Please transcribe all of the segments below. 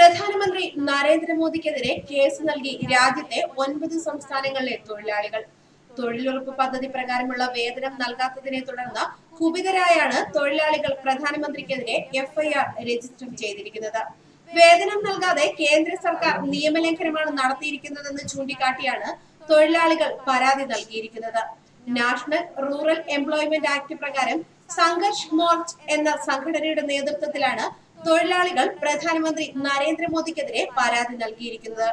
പ്രധാനമന്ത്രി നരേന്ദ്രമോദിക്കെതിരെ കേസ് നൽകി രാജ്യത്തെ ഒൻപത് സംസ്ഥാനങ്ങളിലെ തൊഴിലാളികൾ. തൊഴിലുറപ്പ് പദ്ധതി പ്രകാരമുള്ള വേതനം നൽകാത്തതിനെ തുടർന്ന് കുപിതരായാണ് തൊഴിലാളികൾ പ്രധാനമന്ത്രിക്കെതിരെ എഫ്ഐആർ രജിസ്റ്റർ ചെയ്തിരിക്കുന്നത്. വേതനം നൽകാതെ കേന്ദ്ര സർക്കാർ നിയമലംഘനമാണ് നടത്തിയിരിക്കുന്നതെന്ന് ചൂണ്ടിക്കാട്ടിയാണ് തൊഴിലാളികൾ പരാതി നൽകിയിരിക്കുന്നത്. നാഷണൽ റൂറൽ എംപ്ലോയ്മെന്റ് ആക്ട് പ്രകാരം സംഘർഷ് മോർച്ച് എന്ന സംഘടനയുടെ നേതൃത്വത്തിലാണ് തൊഴിലാളികൾ പ്രധാനമന്ത്രി നരേന്ദ്രമോദിക്കെതിരെ പരാതി നൽകിയിരിക്കുന്നത്.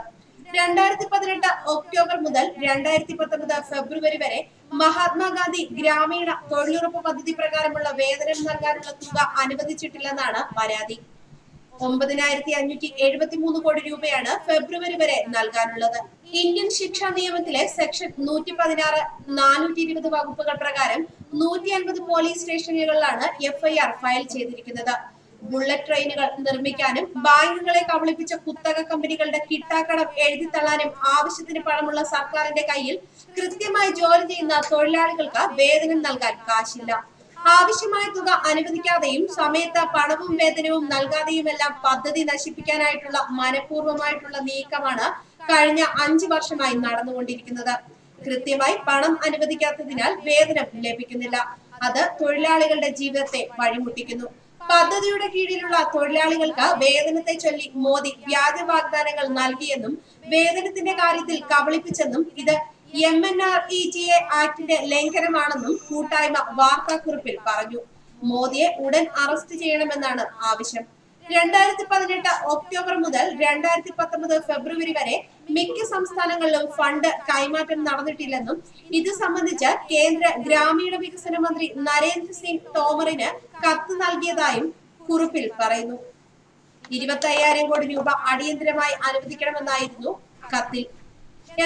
രണ്ടായിരത്തി പതിനെട്ട് ഒക്ടോബർ മുതൽ രണ്ടായിരത്തി പത്തൊമ്പത് ഫെബ്രുവരി വരെ മഹാത്മാഗാന്ധി ഗ്രാമീണ തൊഴിലുറപ്പ് പദ്ധതി പ്രകാരമുള്ള വേതനം നൽകാനുള്ള തുക അനുവദിച്ചിട്ടില്ലെന്നാണ് പരാതി. ഒമ്പതിനായിരത്തി അഞ്ഞൂറ്റി എഴുപത്തി മൂന്ന് കോടി രൂപയാണ് ഫെബ്രുവരി വരെ നൽകാനുള്ളത്. ഇന്ത്യൻ ശിക്ഷാ നിയമത്തിലെ സെക്ഷൻ നൂറ്റി പതിനാറ് നാനൂറ്റി ഇരുപത് വകുപ്പുകൾ പ്രകാരം നൂറ്റി അൻപത് പോലീസ് സ്റ്റേഷനുകളിലാണ് എഫ്ഐആർ ഫയൽ ചെയ്തിരിക്കുന്നത്. ബുള്ളറ്റ് ട്രെയിനുകൾ നിർമ്മിക്കാനും ബാങ്കുകളെ കബളിപ്പിച്ച കുത്തക കമ്പനികളുടെ കിട്ടാക്കടം എഴുതിത്തള്ളാനും ആവശ്യത്തിന് പണമുള്ള സർക്കാരിന്റെ കയ്യിൽ കൃത്യമായി ജോലി ചെയ്യുന്ന തൊഴിലാളികൾക്ക് വേതനം നൽകാൻ കാശില്ല. ആവശ്യമായ തുക അനുവദിക്കാതെയും സമയത്ത് പണവും വേതനവും നൽകാതെയുമെല്ലാം പദ്ധതി നശിപ്പിക്കാനായിട്ടുള്ള മനഃപൂർവമായിട്ടുള്ള നീക്കമാണ് കഴിഞ്ഞ അഞ്ചു വർഷമായി നടന്നുകൊണ്ടിരിക്കുന്നത്. കൃത്യമായി പണം അനുവദിക്കാത്തതിനാൽ വേതനം ലഭിക്കുന്നില്ല. അത് തൊഴിലാളികളുടെ ജീവിതത്തെ വഴിമുട്ടിക്കുന്നു. പദ്ധതിയുടെ കീഴിലുള്ള തൊഴിലാളികൾക്ക് വേതനത്തെ ചൊല്ലി മോദി വ്യാജ വാഗ്ദാനങ്ങൾ നൽകിയെന്നും വേതനത്തിന്റെ കാര്യത്തിൽ കബളിപ്പിച്ചെന്നും ഇത് M N R E T A ആക്ടിന്റെ ലംഘനമാണെന്നും കൂട്ടായ്മ വാർത്താക്കുറിപ്പിൽ പറഞ്ഞു. മോദിയെ ഉടൻ അറസ്റ്റ് ചെയ്യണമെന്നാണ് ആവശ്യം. രണ്ടായിരത്തി പതിനെട്ട് ഒക്ടോബർ മുതൽ രണ്ടായിരത്തി പത്തൊമ്പത് ഫെബ്രുവരി വരെ മിക്ക സംസ്ഥാനങ്ങളിലും ഫണ്ട് കൈമാറ്റം നടന്നിട്ടില്ലെന്നും ഇത് സംബന്ധിച്ച് കേന്ദ്ര ഗ്രാമീണ വികസന മന്ത്രി നരേന്ദ്ര സിംഗ് തോമറിന് കത്ത് നൽകിയതായും കുറിപ്പിൽ പറയുന്നു. ഇരുപത്തി അയ്യായിരം കോടി രൂപ അടിയന്തരമായി അനുവദിക്കണമെന്നായിരുന്നു കത്തിൽ.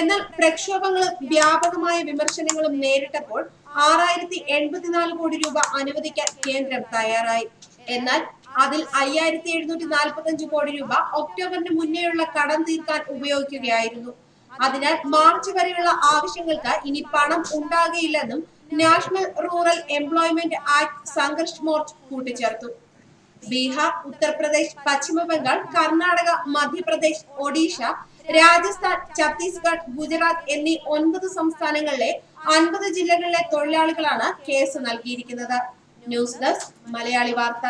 എന്നാൽ പ്രക്ഷോഭങ്ങളും വ്യാപകമായ വിമർശനങ്ങളും നേരിട്ടപ്പോൾ ആറായിരത്തി എൺപത്തിനാല് കോടി രൂപ അനുവദിക്കാൻ കേന്ദ്രം തയ്യാറായി. എന്നാൽ അതിൽ അയ്യായിരത്തി എഴുന്നൂറ്റി നാൽപ്പത്തി അഞ്ച് കോടി രൂപ ഒക്ടോബറിന് മുന്നേയുള്ള കടം തീർക്കാൻ ഉപയോഗിക്കുകയായിരുന്നു. അതിനാൽ മാർച്ച് വരെയുള്ള ആവശ്യങ്ങൾക്ക് ഇനി പണം ഉണ്ടാകുകയില്ലെന്നും national rural employment act Sangharsh Morcha കൂട്ടിച്ചേർത്തു. ബീഹാർ ഉത്തർപ്രദേശ് പശ്ചിമ ബംഗാൾ കർണാടക മധ്യപ്രദേശ് ഒഡീഷ രാജസ്ഥാൻ ഛത്തീസ്ഗഡ് ഗുജറാത്ത് എന്നീ ഒൻപത് സംസ്ഥാനങ്ങളിലെ അൻപത് ജില്ലകളിലെ തൊഴിലാളികളാണ് കേസ് നൽകിയിരിക്കുന്നത്. ന്യൂസ് ഡെസ്ക് മലയാളി വാർത്ത.